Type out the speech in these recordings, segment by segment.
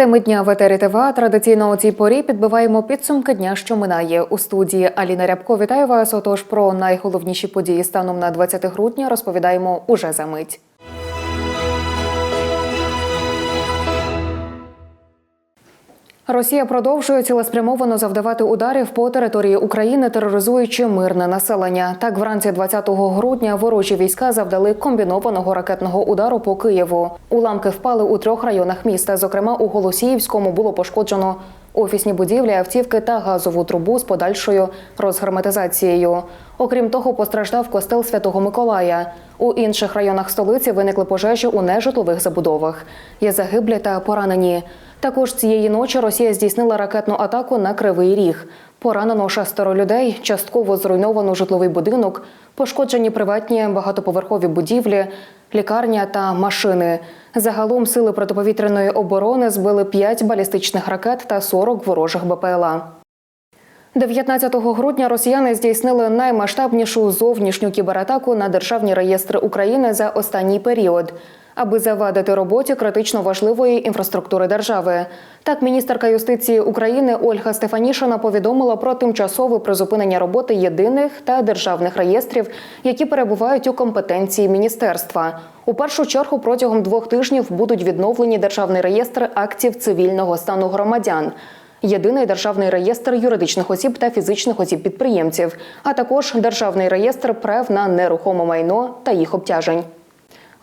Теми дня в етері ТВА традиційно у цій порі підбиваємо підсумки дня, що минає у студії Аліна Рябко. Вітаю вас. Отож про найголовніші події станом на 20 грудня розповідаємо уже за мить. Росія продовжує цілеспрямовано завдавати ударів по території України, тероризуючи мирне населення. Так, вранці 20 грудня ворожі війська завдали комбінованого ракетного удару по Києву. Уламки впали у трьох районах міста. Зокрема, у Голосіївському було пошкоджено офісні будівлі, автівки та газову трубу з подальшою розгерметизацією. Окрім того, постраждав костел Святого Миколая. У інших районах столиці виникли пожежі у нежитлових забудовах. Є загиблі та поранені. Також цієї ночі Росія здійснила ракетну атаку на Кривий Ріг. Поранено шестеро людей, частково зруйновано житловий будинок, пошкоджені приватні багатоповерхові будівлі, лікарня та машини. Загалом сили протиповітряної оборони збили 5 балістичних ракет та 40 ворожих БПЛА. 19 грудня росіяни здійснили наймасштабнішу зовнішню кібератаку на державні реєстри України за останній період, аби завадити роботі критично важливої інфраструктури держави. Так, міністерка юстиції України Ольга Стефанішина повідомила про тимчасове призупинення роботи єдиних та державних реєстрів, які перебувають у компетенції міністерства. У першу чергу протягом двох тижнів будуть відновлені державний реєстр актів цивільного стану громадян. Єдиний державний реєстр юридичних осіб та фізичних осіб підприємців, а також державний реєстр прав на нерухоме майно та їх обтяжень.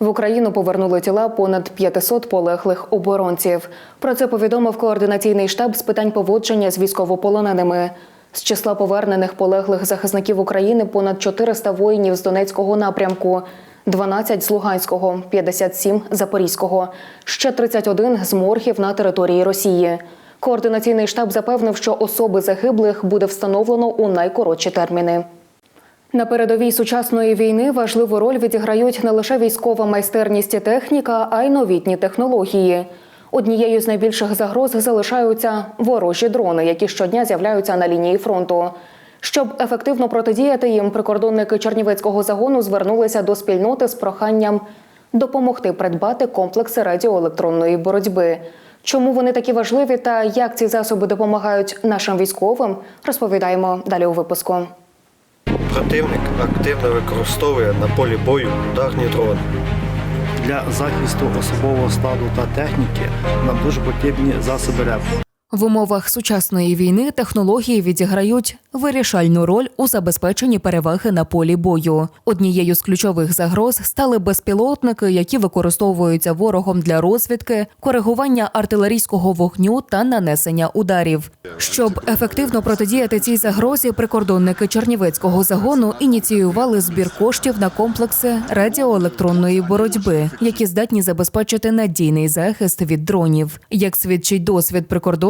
В Україну повернули тіла понад 500 полеглих оборонців. Про це повідомив координаційний штаб з питань поводження з військовополоненими. З числа повернених полеглих захисників України понад 400 воїнів з Донецького напрямку, 12 з Луганського, 57 – Запорізького, ще 31 з моргів на території Росії. Координаційний штаб запевнив, що особи загиблих буде встановлено у найкоротші терміни. На передовій сучасної війни важливу роль відіграють не лише військова майстерність і техніка, а й новітні технології. Однією з найбільших загроз залишаються ворожі дрони, які щодня з'являються на лінії фронту. Щоб ефективно протидіяти їм, прикордонники Чернівецького загону звернулися до спільноти з проханням допомогти придбати комплекси радіоелектронної боротьби. Чому вони такі важливі та як ці засоби допомагають нашим військовим, розповідаємо далі у випуску. Противник активно використовує на полі бою ударні дрони. Для захисту особового складу та техніки нам дуже потрібні засоби РЕП. В умовах сучасної війни технології відіграють вирішальну роль у забезпеченні переваги на полі бою. Однією з ключових загроз стали безпілотники, які використовуються ворогом для розвідки, коригування артилерійського вогню та нанесення ударів. Щоб ефективно протидіяти цій загрозі, прикордонники Чернівецького загону ініціювали збір коштів на комплекси радіоелектронної боротьби, які здатні забезпечити надійний захист від дронів. Як свідчить досвід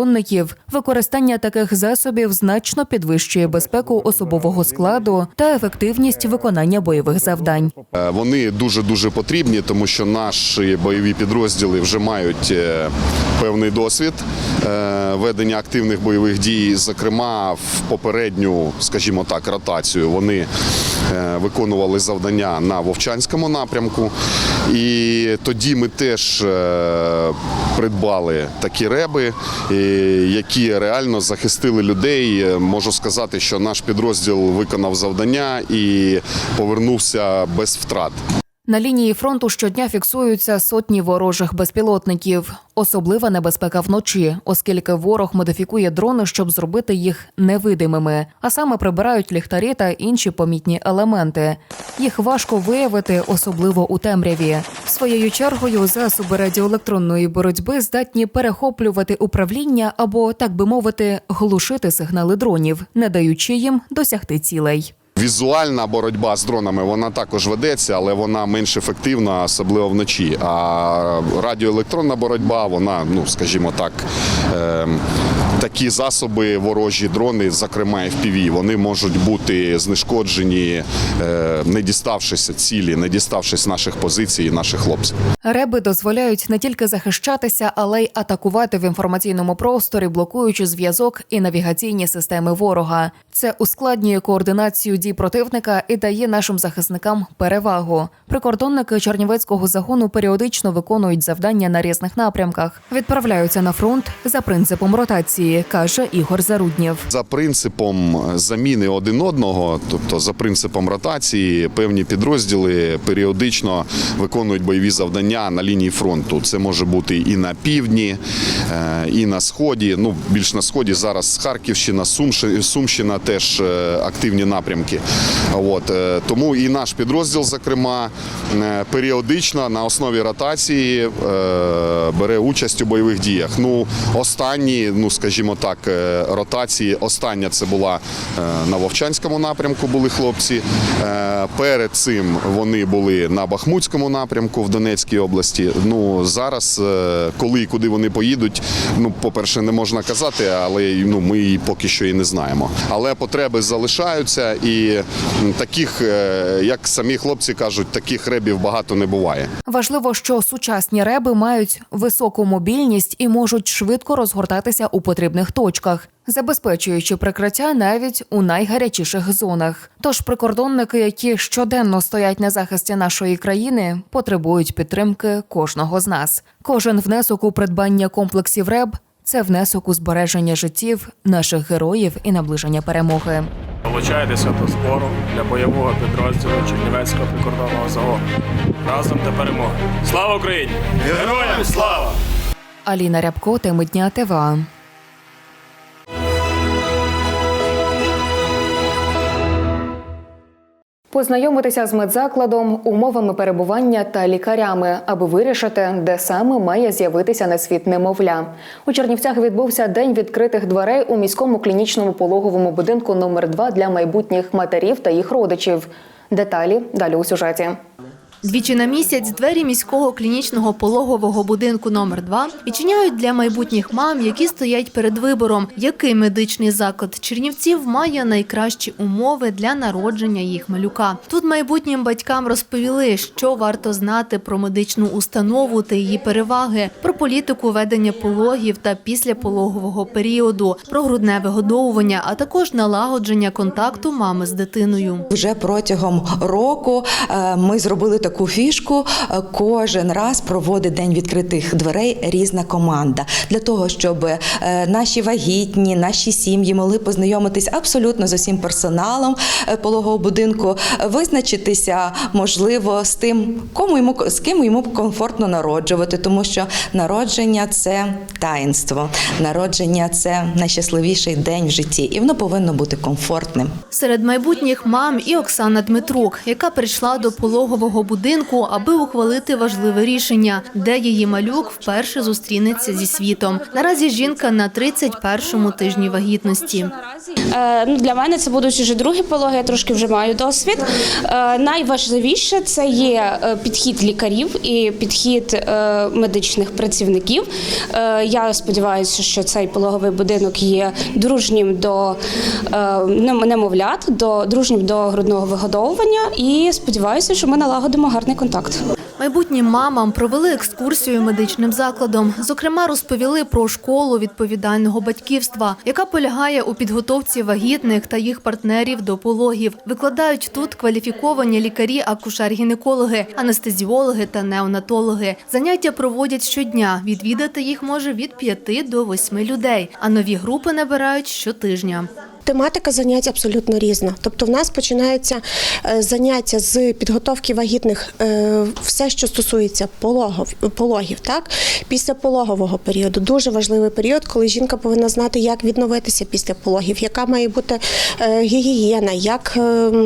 прикордонників, використання таких засобів значно підвищує безпеку особового складу та ефективність виконання бойових завдань. Е, Вони дуже дуже потрібні, тому що наші бойові підрозділи вже мають е, певний досвід е, ведення активних бойових дій. Зокрема, в попередню, скажімо так, ротацію вони виконували завдання на Вовчанському напрямку. І тоді ми теж придбали такі реби, е, які реально захистили людей. Е, Можу сказати, що наш підрозділ виконав завдання і повернувся без втрат. На лінії фронту щодня фіксуються сотні ворожих безпілотників. Особлива небезпека вночі, оскільки ворог модифікує дрони, щоб зробити їх невидимими, а саме прибирають ліхтарі та інші помітні елементи. Їх важко виявити, особливо у темряві. Своєю чергою засоби радіоелектронної боротьби здатні перехоплювати управління або, так би мовити, глушити сигнали дронів, не даючи їм досягти цілей. Візуальна боротьба з дронами вона також ведеться, але вона менш ефективна, особливо вночі. А радіоелектронна боротьба, вона, ну скажімо так, е, такі засоби, ворожі дрони, зокрема FPV, вони можуть бути знешкоджені, е, не діставшись цілі, не діставшись наших позицій, і наших хлопців. Реби дозволяють не тільки захищатися, але й атакувати в інформаційному просторі, блокуючи зв'язок і навігаційні системи ворога. Це ускладнює координацію дій дій противника і дає нашим захисникам перевагу. Прикордонники Чернівецького загону періодично виконують завдання на різних напрямках. Відправляються на фронт за принципом ротації, каже Ігор Заруднєв. За принципом заміни один одного, тобто за принципом ротації, певні підрозділи періодично виконують бойові завдання на лінії фронту. Це може бути і на півдні, е, і на сході. Ну більш на сході зараз Харківщина, Сумщ- Сумщина теж е, активні напрямки. От е, тому і наш підрозділ, зокрема, е, періодично на основі ротації е, бере участь у бойових діях. Ну останні, ну скажімо так, ротації. Остання це була на Вовчанському напрямку. Були хлопці. Перед цим вони були на Бахмутському напрямку в Донецькій області. Ну зараз, коли і куди вони поїдуть, ну по-перше, не можна казати, але ну ми поки що і не знаємо. Але потреби залишаються, і таких, е, як самі хлопці кажуть, таких ребів багато не буває. Важливо, що сучасні реби мають високу мобільність і можуть швидко розгортатися у потрібних точках, забезпечуючи прикриття навіть у найгарячіших зонах. Тож прикордонники, які щоденно стоять на захисті нашої країни, потребують підтримки кожного з нас. Кожен внесок у придбання комплексів РЕБ це внесок у збереження життів наших героїв і наближення перемоги. Долучайтеся до збору для бойового підрозділу Чернівецького прикордонного загону. Разом до перемоги. Слава Україні! Героям слава! Аліна Рябко, теми дня ТВА. Познайомитися з медзакладом, умовами перебування та лікарями, аби вирішити, де саме має з'явитися на світ немовля. У Чернівцях відбувся день відкритих дверей у міському клінічному пологовому будинку номер 2 для майбутніх матерів та їх родичів. Деталі далі у сюжеті. Двічі на місяць двері міського клінічного пологового будинку номер 2 відчиняють для майбутніх мам, які стоять перед вибором, який медичний заклад Чернівців має найкращі умови для народження їх малюка. Тут майбутнім батькам розповіли, що варто знати про медичну установу та її переваги, про політику ведення пологів та післяпологового періоду, про грудне вигодовування, а також налагодження контакту мами з дитиною. Вже протягом року е, ми зробили таку фішку. е, Кожен раз проводить день відкритих дверей різна команда для того, щоб е, наші вагітні, наші сім'ї могли познайомитись абсолютно з усім персоналом е, пологового будинку, визначитися можливо з тим, кому йому з ким йому комфортно народжувати, тому що народження це таїнство, народження це найщасливіший день в житті, і воно повинно бути комфортним. Серед майбутніх мам і Оксана Дмитрук, яка прийшла до пологового будинку, аби ухвалити важливе рішення, де її малюк вперше зустрінеться зі світом. Наразі жінка на 31-му тижні вагітності. Е, ну, для мене це будуть вже другі пологи, я трошки вже маю досвід. Е, найважливіше це є е, підхід лікарів і підхід медичних працівників. Я сподіваюся, що цей пологовий будинок є дружнім до немовлят, до дружнім до грудного вигодовування, і сподіваюся, що ми налагодимо гарний контакт. Майбутнім мамам провели екскурсію медичним закладом. Зокрема, розповіли про школу відповідального батьківства, яка полягає у підготовці вагітних та їх партнерів до пологів. Викладають тут кваліфіковані лікарі, акушер-гінекологи, анестезіологи та неонатологи. Заняття проводять щодня. Відвідати їх може від 5 до 8 людей, а нові групи набирають щотижня. Тематика занять абсолютно різна. Тобто, в нас починаються е, заняття з підготовки вагітних, е, все, що стосується пологів, пологів, так після пологового періоду. Дуже важливий період, коли жінка повинна знати, як відновитися після пологів, яка має бути е, гігієна, як,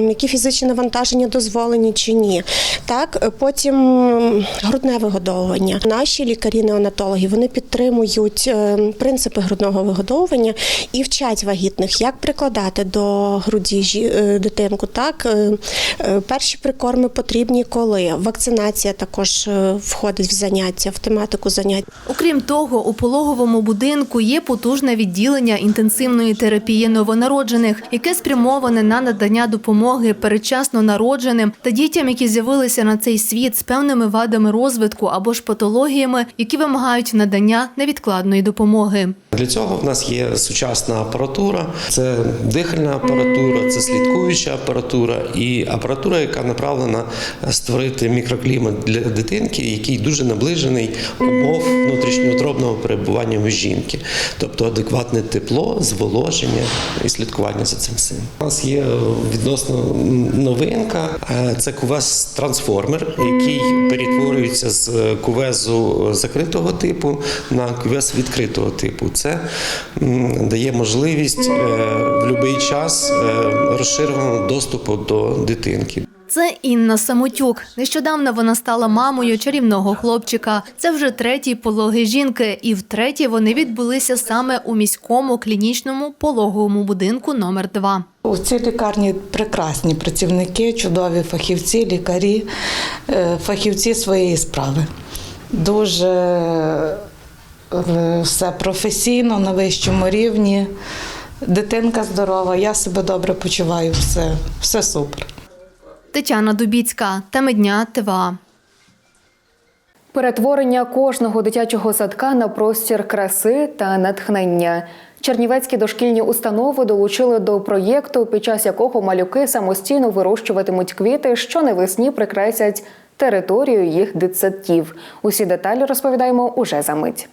які фізичні навантаження дозволені чи ні. Так, потім грудне вигодовування. Наші лікарі-неонатологи вони підтримують принципи грудного вигодовування і вчать вагітних, як прикладати до груді е, дитинку. Так, Е, е, перші прикорми потрібні коли. Вакцинація також входить в заняття, в тематику занять. Окрім того, у пологовому будинку є потужне відділення інтенсивної терапії новонароджених, яке спрямоване на надання допомоги передчасно народженим та дітям, які з'явилися на цей світ з певними вадами розвитку або ж патологіями, які вимагають надання невідкладної допомоги. Для цього в нас є сучасна апаратура. Це дихальна апаратура, це слідкуюча апаратура і апаратура, яка направлена створити мікроклімат для дитинки, який дуже наближений умов внутрішньоутробного перебування у жінки, тобто адекватне тепло, зволоження і слідкування за цим всім. У нас є відносно новинка, е, це кувез трансформер, який перетворюється з кувезу закритого типу на кувез відкритого типу. Це дає можливість е, в будь-який час е, розширеного доступу до дитинки. Це Інна Самотюк. Нещодавно вона стала мамою чарівного хлопчика. Це вже третій пологи жінки, і втретє вони відбулися саме у міському клінічному пологовому будинку номер 2 У цій лікарні прекрасні працівники, чудові фахівці, лікарі, е, фахівці своєї справи. Дуже е, все професійно, на вищому рівні. Дитинка здорова, я себе добре почуваю, все, все супер. Тетяна Дубіцька, теми дня ТВА. Перетворення кожного дитячого садка на простір краси та натхнення. Чернівецькі дошкільні установи долучили до проєкту, під час якого малюки самостійно вирощуватимуть квіти, що навесні прикрасять територію їх дитсадків. Усі деталі розповідаємо уже за мить.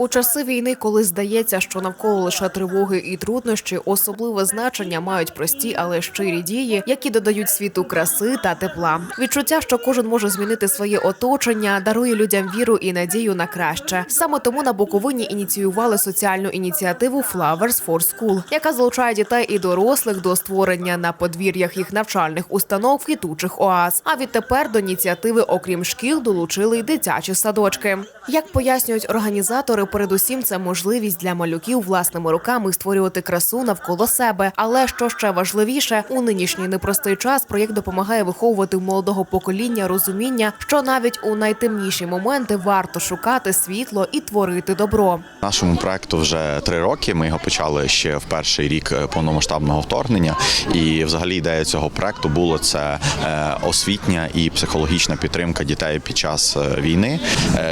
У часи війни, коли здається, що навколо лише тривоги і труднощі, особливе значення мають прості, але щирі дії, які додають світу краси та тепла. Відчуття, що кожен може змінити своє оточення, дарує людям віру і надію на краще. Саме тому на Буковині ініціювали соціальну ініціативу Flowers for School, яка залучає дітей і дорослих до створення на подвір'ях їх навчальних установ квітучих оаз. А відтепер до ініціативи, окрім шкіл, долучили й дитячі садочки. Як пояснюють організатори, передусім це можливість для малюків власними руками створювати красу навколо себе. Але що ще важливіше, у нинішній непростий час проєкт допомагає виховувати у молодого покоління розуміння, що навіть у найтемніші моменти варто шукати світло і творити добро. Нашому проекту вже три роки. Ми його почали ще в перший рік е, повномасштабного вторгнення. І, взагалі, ідея цього проекту було це е, освітня і психологічна підтримка дітей під час е, війни.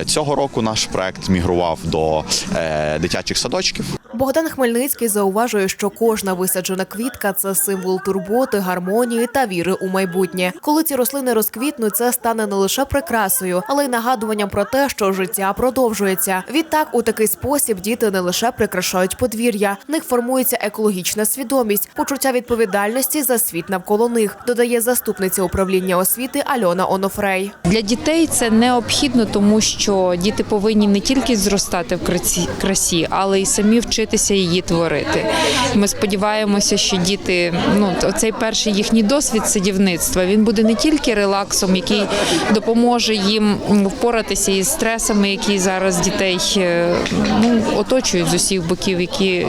Цього року наш проект мігрував до е, дитячих садочків. Богдан Хмельницький зауважує, що кожна висаджена квітка це символ турботи, гармонії та віри у майбутнє. Коли ці рослини розквітнуть, це стане не лише прикрасою, але й нагадуванням про те, що життя продовжується. Відтак, у такий спосіб діти не лише прикрашають подвір'я, в них формується екологічна свідомість, почуття відповідальності за світ навколо них. Додає заступниця управління освіти Альона Онофрей. Для дітей це необхідно, тому що діти повинні не тільки зростати в красі, але й самі вчитися її творити. Ми сподіваємося, що діти, ну цей перший їхній досвід садівництва, він буде не тільки релаксом, який допоможе їм впоратися із стресами, які зараз дітей е, ну, оточують з усіх боків, які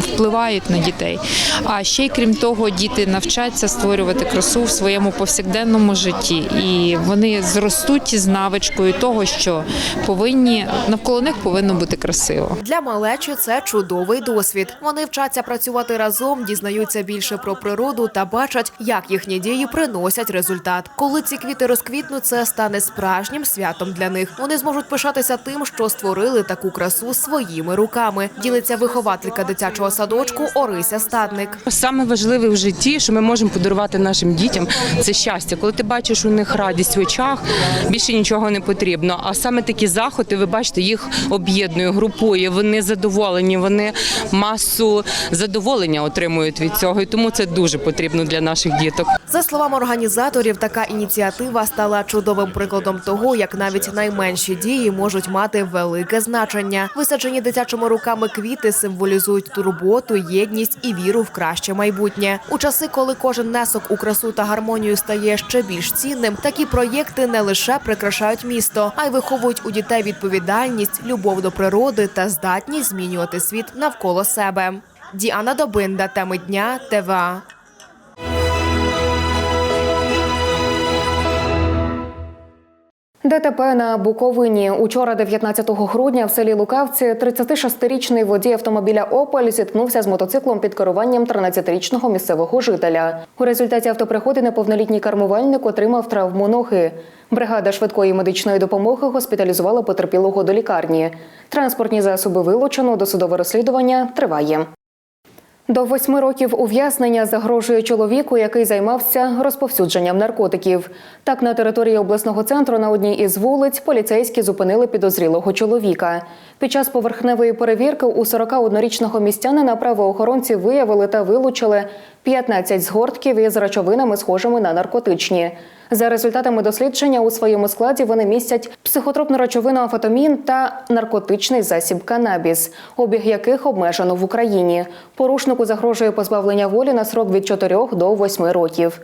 впливають на дітей. А ще й крім того, діти навчаться створювати красу в своєму повсякденному житті, і вони зростуть із навичкою того, що повинні навколо них повинно бути красиво. Для малечі це чудовий досвід. Вони вчаться працювати разом, дізнаються більше про природу та бачать, як їхні дії приносять результат. Коли ці квіти розквітнуть, це стане справжнім святом для них. Вони зможуть пишатися тим, що створили таку красу своїми руками. Ділиться вихователька дитячого садочку Орися Стадник. Саме важливе в житті, що ми можемо подарувати нашим дітям, це щастя. Коли ти бачиш у них радість в очах, більше нічого не потрібно. А саме такі заходи, ви бачите, їх об'єднує, групує. Вони задоволені, вони масу задоволення отримують від цього, і тому це дуже потрібно для наших діток. За словами організаторів, така ініціатива стала чудовим прикладом того, як навіть найменші дії можуть мати велике значення. Висаджені дитячими руками квіти символізують турботу, єдність і віру в краще майбутнє. У часи, коли кожен внесок у красу та гармонію стає ще більш цінним, такі проєкти не лише прикрашають місто, а й виховують у дітей відповідальність, любов до природи та здатність змінювати світ навколо себе. Діана Добинда, теми дня, ТВА. ДТП на Буковині. Учора, 19 грудня, в селі Лукавці 36-річний водій автомобіля Опель зіткнувся з мотоциклом під керуванням 13-річного місцевого жителя. У результаті автопригоди неповнолітній кермувальник отримав травму ноги. Бригада швидкої медичної допомоги госпіталізувала потерпілого до лікарні. Транспортні засоби вилучено, досудове розслідування триває. До восьми років ув'язнення загрожує чоловіку, який займався розповсюдженням наркотиків. Так, на території обласного центру на одній із вулиць поліцейські зупинили підозрілого чоловіка. Під час поверхневої перевірки у 41-річного містянина правоохоронці виявили та вилучили 15 згортків із речовинами, схожими на наркотичні. За результатами дослідження у своєму складі вони містять психотропну речовину амфетамін та наркотичний засіб канабіс, обіг яких обмежено в Україні. Порушнику загрожує позбавлення волі на срок від 4 до 8 років.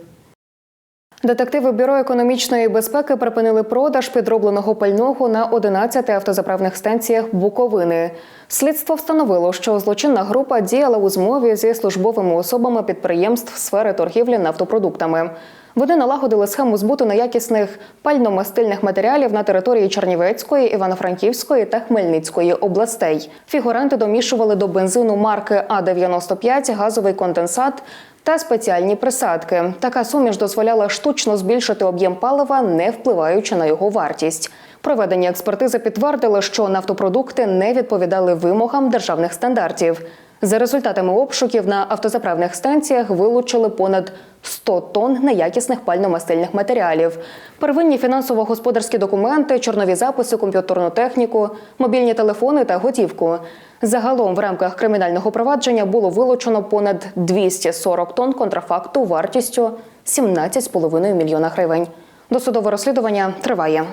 Детективи Бюро економічної безпеки припинили продаж підробленого пального на 11 автозаправних станціях Буковини. Слідство встановило, що злочинна група діяла у змові зі службовими особами підприємств сфери торгівлі нафтопродуктами. Вони налагодили схему збуту неякісних пальномастильних матеріалів на території Чернівецької, Івано-Франківської та Хмельницької областей. Фігуранти домішували до бензину марки А-95 газовий конденсат та спеціальні присадки. Така суміш дозволяла штучно збільшити об'єм палива, не впливаючи на його вартість. Проведення експертизи підтвердили, що нафтопродукти не відповідали вимогам державних стандартів. За результатами обшуків на автозаправних станціях вилучили понад 100 тонн неякісних пально-мастильних матеріалів, первинні фінансово-господарські документи, чорнові записи, комп'ютерну техніку, мобільні телефони та готівку. Загалом в рамках кримінального провадження було вилучено понад 240 тонн контрафакту вартістю 17,5 мільйона гривень. Досудове розслідування триває.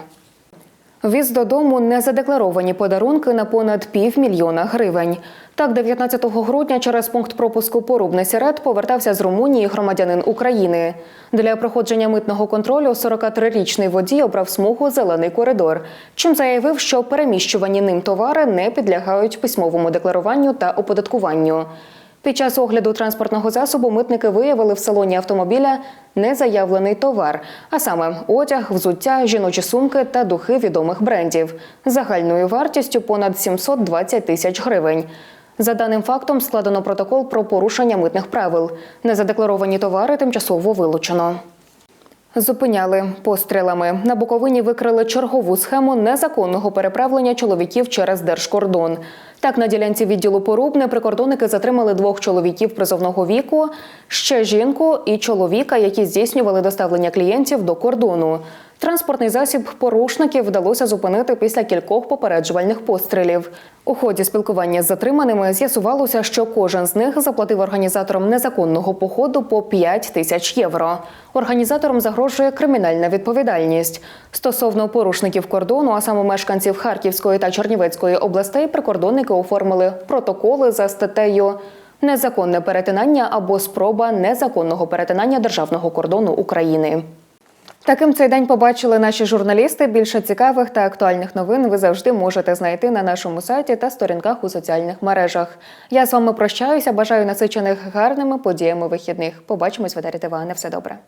Віз додому незадекларовані подарунки на понад півмільйона гривень. Так, 19 грудня через пункт пропуску Порубний Сірет повертався з Румунії громадянин України. Для проходження митного контролю 43-річний водій обрав смугу зелений коридор. Чим заявив, що переміщувані ним товари не підлягають письмовому декларуванню та оподаткуванню. Під час огляду транспортного засобу митники виявили в салоні автомобіля незаявлений товар, а саме одяг, взуття, жіночі сумки та духи відомих брендів загальною вартістю понад 720 тисяч гривень. За даним фактом складено протокол про порушення митних правил. Незадекларовані товари тимчасово вилучено. Зупиняли пострілами. На Буковині викрили чергову схему незаконного переправлення чоловіків через держкордон. Так, на ділянці відділу Порубне прикордонники затримали двох чоловіків призовного віку, ще жінку і чоловіка, які здійснювали доставлення клієнтів до кордону. Транспортний засіб порушників вдалося зупинити після кількох попереджувальних пострілів. У ході спілкування з затриманими з'ясувалося, що кожен з них заплатив організаторам незаконного походу по 5 тисяч євро. Організаторам загрожує кримінальна відповідальність. Стосовно порушників кордону, а саме мешканців Харківської та Чернівецької областей, прикордонники оформили протоколи за статтею незаконне перетинання або спроба незаконного перетинання державного кордону України. Таким цей день побачили наші журналісти. Більше цікавих та актуальних новин ви завжди можете знайти на нашому сайті та сторінках у соціальних мережах. Я з вами прощаюся. Бажаю насичених гарними подіями вихідних. Побачимось в етері ТВ. На все добре.